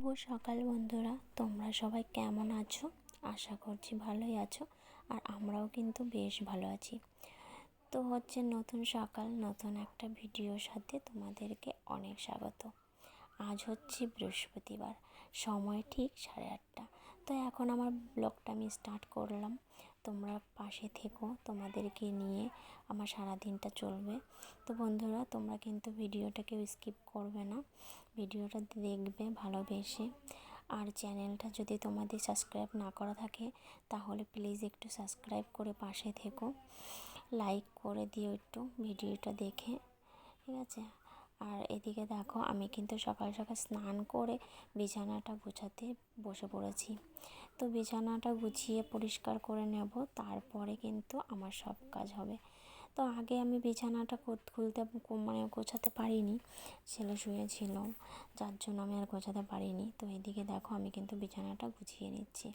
শুভ সকাল বন্ধুরা। তোমরা সবাই কেমন আছো? আশা করছি ভালোই আছো আর আমরাও কিন্তু বেশ ভালো আছি। তো হচ্ছে নতুন সকাল, নতুন একটা ভিডিওর সাথে তোমাদেরকে অনেক স্বাগত। আজ হচ্ছে বৃহস্পতিবার, সময় ঠিক সাড়ে আটটা। তো এখন আমার ব্লগটা আমি স্টার্ট করলাম। তোমরা পাশে থেকো, তোমাদেরকে নিয়ে আমার সারা দিনটা চলবে। তো বন্ধুরা, তোমরা কিন্তু ভিডিওটা কেউ স্কিপ করবে না। ভিডিওটা দেখবে, ভালোবেসে। আর চ্যানেলটা যদি তোমাদের সাবস্ক্রাইব না করা থাকে, তাহলে প্লিজ একটু সাবস্ক্রাইব করে পাশে থেকো। লাইক করে দিও একটু ভিডিওটা দেখে, ঠিক আছে? আর এদিকে দেখো, আমি কিন্তু সকাল সকাল স্নান করে বিছানাটা গুছাতে বসে পড়েছি। তো বিছানাটা গুছিয়ে পরিষ্কার করে নেব, তারপরে কিন্তু আমার সব কাজ হবে। তো আগে আমি বিছানাটা খুলতে মানে গোছাতে পারিনি। ছেলে শুয়েছিল, যার জন্য আমি আর গোছাতে পারিনি। তো এদিকে দেখো আমি কিন্তু বিছানাটা গুছিয়ে নিচ্ছি।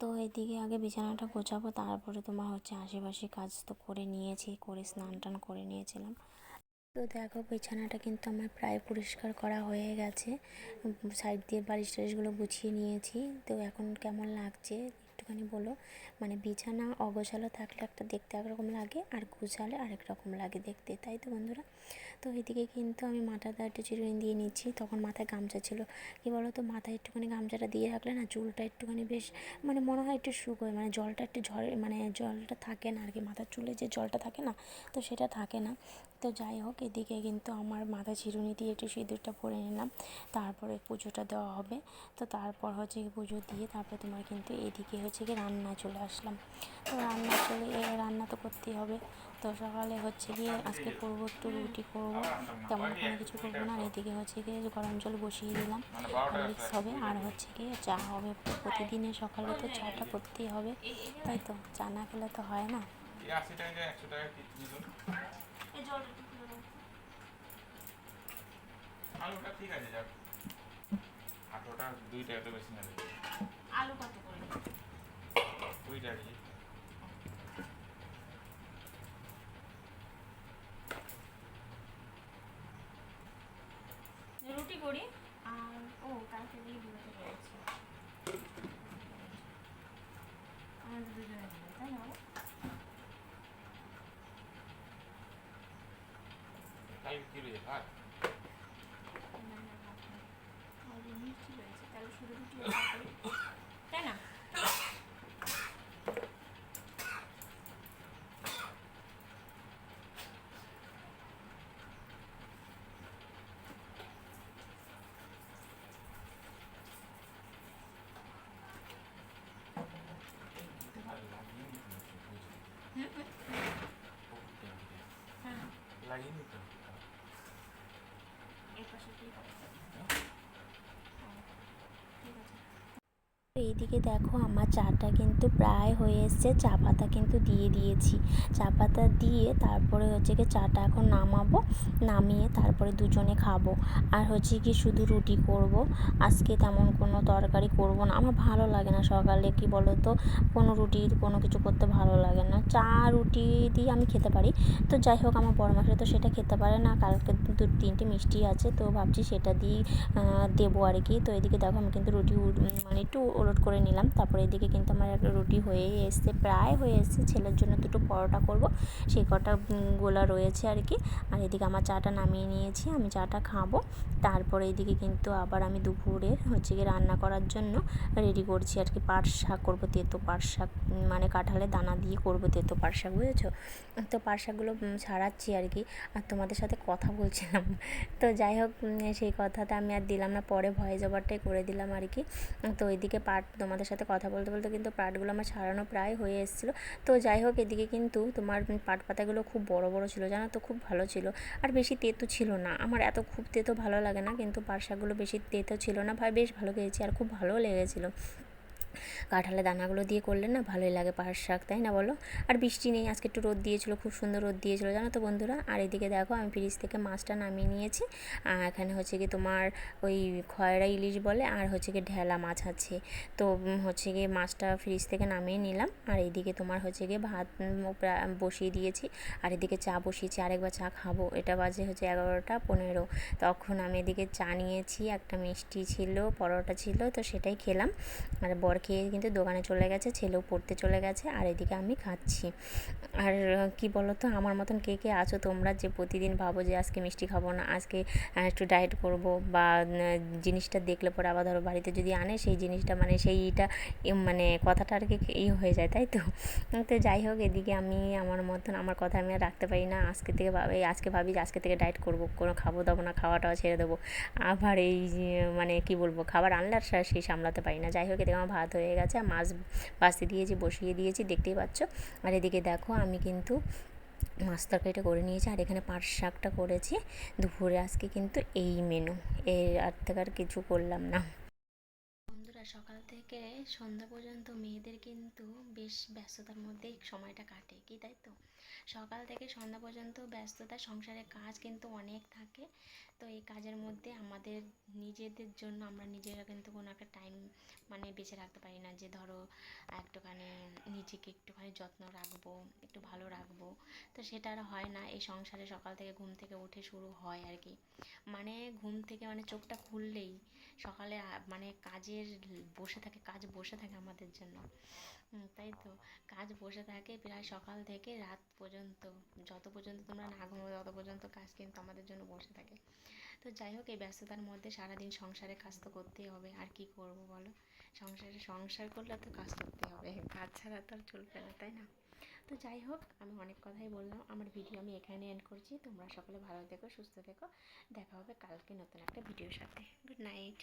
তো এদিকে আগে বিছানাটা গোছাবো, তারপরে তোমার হচ্ছে আশেপাশে কাজ তো করে নিয়েছি, করে স্নান টান করে নিয়েছিলাম। তো দেখো বিছানাটা কিন্তু আমার প্রায় পরিষ্কার করা হয়ে গেছে। সাইড দিয়ে বালিশ টালিশগুলো গুছিয়ে নিয়েছি। তো এখন কেমন লাগছে? একটুখানি বলো। মানে বিছানা, অগোছালো থাকলে একটা দেখতে একরকম লাগে আর গোছালে আরেক রকম লাগে দেখতে, তাই তো বন্ধুরা? তো এদিকে কিন্তু আমি মাথাটা একটু চিরুনি দিয়ে নিচ্ছি। তখন মাথায় গামছা ছিল। কি বলো তো মাথায় একটুখানি গামছাটা দিয়ে রাখলে না চুলটা একটুখানি বেশ মানে মনে হয় একটু শুকোয়। মানে জলটা একটু ঝরে মানে জলটা থাকে না আর কি মাথার চুলে যে জলটা থাকে না, তো সেটা থাকে না। তো যাই হোক, এদিকে কিন্তু আমার মাথা চিরুনি দিয়ে একটু সিঁদুরটা পরে নিলাম। তারপরে পুজোটা দেওয়া হবে। তো তারপর হচ্ছে পুজো দিয়ে তারপরে তোমার কিন্তু এদিকে হচ্ছে কি রান্না চলে আসলাম। তো রান্না চলে রান্না তো করতেই হবে। তো সকালে হচ্ছে গিয়ে আজকে করব একটু রুটি করব। তেমন কোনো কিছু করব না। এদিকে হচ্ছে গিয়ে গরম জল বসিয়ে দিলাম। মিক্স হবে। আর হচ্ছে গিয়ে চা হবে। প্রতিদিনে সকালে তো চাটা করতেই হবে। তাই তো চা না খেলে তো হয় না। আলুটা ঠিক আছে যাক। আঠারোটা দুই টাকা বেশি নেবে। আলু কত করে দুই টাকা রুটি করি আর ও কালকে দিয়ে দিতে পেরেছি আমাদের দুজনে মিলে তাই না কালকে কি রয়েছে ভাত আমাদের মিষ্টি রয়েছে তাহলে শুধু রুটি অর্ডার করি তাই না হ্যাঁ লাগিয়ে নিতে এই পাশে ঠিক আছে ঠিক আছে এইদিকে দেখো আমার চাটা কিন্তু প্রায় হয়ে এসছে, চা পাতা কিন্তু দিয়ে দিয়েছি। চা পাতা দিয়ে তারপরে হচ্ছে কি চাটা এখন নামাবো, নামিয়ে তারপরে দুজনে খাব। আর হচ্ছে কি শুধু রুটি করব, আজকে তেমন কোনো তরকারি করব না। আমার ভালো লাগে না সকালে, কি বলো তো কোনো রুটি, কোনো কিছু করতে ভালো লাগে না। চা, রুটি দিয়ে আমি খেতে পারি। তো যাই হোক, আমার বড় মাসে তো সেটা খেতে পারে না, কালকে দু, তিনটে মিষ্টি আছে, তো ভাবছি সেটা দিয়ে দেবো আর কি। তো এদিকে দেখো আমি কিন্তু রুটি মানে একটু ওলট করে নিলাম। তারপরে এদিকে কিন্তু আমার রুটি হয়ে এসছে, প্রায় হয়ে এসছে। ছেলের জন্য দুটো পরোটা করব। সেই কটা গোলা রয়েছে আর কি। আর এদিকে আমার চাটা নামিয়ে নিয়েছি, আমি চাটা খাব। তারপরে এদিকে কিন্তু আবার আমি দুপুরে হচ্ছে কি রান্না করার জন্য রেডি করছি আর কি পাট শাক করব, তেতো পাট শাক মানে কাঁঠালে দানা দিয়ে করব তেতো পাট শাক, বুঝেছ? তো পাট শাকগুলো ছাড়াচ্ছি আর কি। আর তোমাদের সাথে কথা বলছিলাম। তো যাই হোক সেই কথাটা আমি আর দিলাম না, পরে ভয়েস ওভারটাই করে দিলাম আর কি। তো এদিকে পাট তোমাদের সাথে কথা বলতে বলতে কিন্তু পাটগুলো আমার ছাড়ানো প্রায় হয়ে এসেছিল। তো যাই হোক, এদিকে কিন্তু তোমার পাট পাতাগুলো খুব বড় বড় ছিল, জানো তো, খুব ভালো ছিল। আর বেশি তেতো ছিল না। আমার এত খুব তেতো ভালো লাগে না, কিন্তু পাট শাকগুলো বেশি তেতো ছিল না। ভাই, বেশ ভালো খেয়েছি আর খুব ভালো লেগেছিলো। কাঁঠালের দানাগুলো দিয়ে করলে না ভালোই লাগে পাহাড় শাক, তাই না বলো? আর বৃষ্টি নেই, আজকে একটু রোদ দিয়েছিলো, খুব সুন্দর রোদ দিয়েছিল, জানো তো বন্ধুরা? আর এদিকে দেখো, আমি ফ্রিজ থেকে মাছটা নামিয়ে নিয়েছি। এখানে হচ্ছে কি তোমার ওই খয়রা ইলিশ বলে, আর হচ্ছে কি ঢেলা মাছ আছে। তো হচ্ছে গিয়ে মাছটা ফ্রিজ থেকে নামিয়ে নিলাম। আর এইদিকে তোমার হচ্ছে গিয়ে ভাত বসিয়ে দিয়েছি। আর এদিকে চা বসিয়েছি, আরেকবার চা খাব। এটা বাজে হচ্ছে এগারোটা পনেরো। তখন আমি এদিকে চা নিয়েছি, একটা মিষ্টি ছিল, পরোটা ছিল, তো সেটাই খেলাম। আর বর খেয়ে কিন্তু দোকানে চলে গেছে, ছেলেও পড়তে চলে গেছে, আর এদিকে আমি খাচ্ছি। আর কি বলো তো আমার মতন কে কে আছো তোমরা যে প্রতিদিন ভাবো যে আজকে মিষ্টি খাব না, আজকে একটু ডায়েট করব বা জিনিসটা দেখলে পরে আবার ধরো বাড়িতে যদি আনে, সেই জিনিসটা মানে সেইটা মানে কথাটা আর কি এই হয়ে যায়, তাই তো? তো যাই হোক, এদিকে আমি, আমার মতন, আমার কথা আমি আর রাখতে পারি না, আজকে থেকে ভাবি, আজকে ভাবি যে আজকে থেকে ডায়েট করব, কোনো খাব দাবো না, খাওয়াটাও ছেড়ে দেবো। আবার এই মানে কি বলব, খাবার আনলে আর সেই সামলাতে পারি না, যাই হোক, এদিকে আমার ভাত হয়ে গেছে আর মাছ বাসতে দিয়েছি বসিয়ে দিয়েছি, দেখতেই পাচ্ছ? আর এদিকে দেখো আমি কিন্তু মাছ তরকারিটা করে নিয়েছি আর এখানে পাট শাকটা করেছি। দুপুরে আজকে কিন্তু এই মেনু এর আর থেকে আর কিছু করলাম না। সকাল থেকে সন্ধ্যা পর্যন্ত মেয়েদের কিন্তু বেশ ব্যস্ততার মধ্যেই সময়টা কাটে, কি তাই তো? সকাল থেকে সন্ধ্যা পর্যন্ত ব্যস্ততা সংসারের কাজ কিন্তু অনেক থাকে। তো এই কাজের মধ্যে আমাদের নিজেদের জন্য আমরা নিজেরা কিন্তু কোনো একটা টাইম মানে বেঁচে রাখতে পারি না। যে ধরো, একটুখানি নিজেকে একটুখানি যত্ন রাখব, একটু ভালো রাখব। তো সেটা আর হয় না। এই সংসারে সকাল থেকে ঘুম থেকে উঠে শুরু হয় আর কি। মানে ঘুম থেকে মানে চোখটা খুললেই সকালে মানে কাজের বসে থাকে, কাজ বসে থাকে আমাদের জন্য। তাই তো? কাজ বসে থাকে প্রায় সকাল থেকে রাত পর্যন্ত। যত পর্যন্ত তোমরা না ঘুমো তত পর্যন্ত কাজ কিন্তু আমাদের জন্য বসে থাকে। তো যাই হোক, এই ব্যস্ততার মধ্যে সারাদিন সংসারে কাজ তো করতেই হবে। আর কি করব বলো? সংসারে, সংসার করলে তো কাজ করতে হবে। কাজ ছাড়া তো আর চলবে না, তাই না? তো যাই হোক, আমি অনেক কথাই বললাম। আমার ভিডিও আমি এখানে এন্ড করছি। তোমরা সকলে ভালো থেকো, সুস্থ থেকো। দেখা হবে কালকে নতুন একটা ভিডিওর সাথে। Good night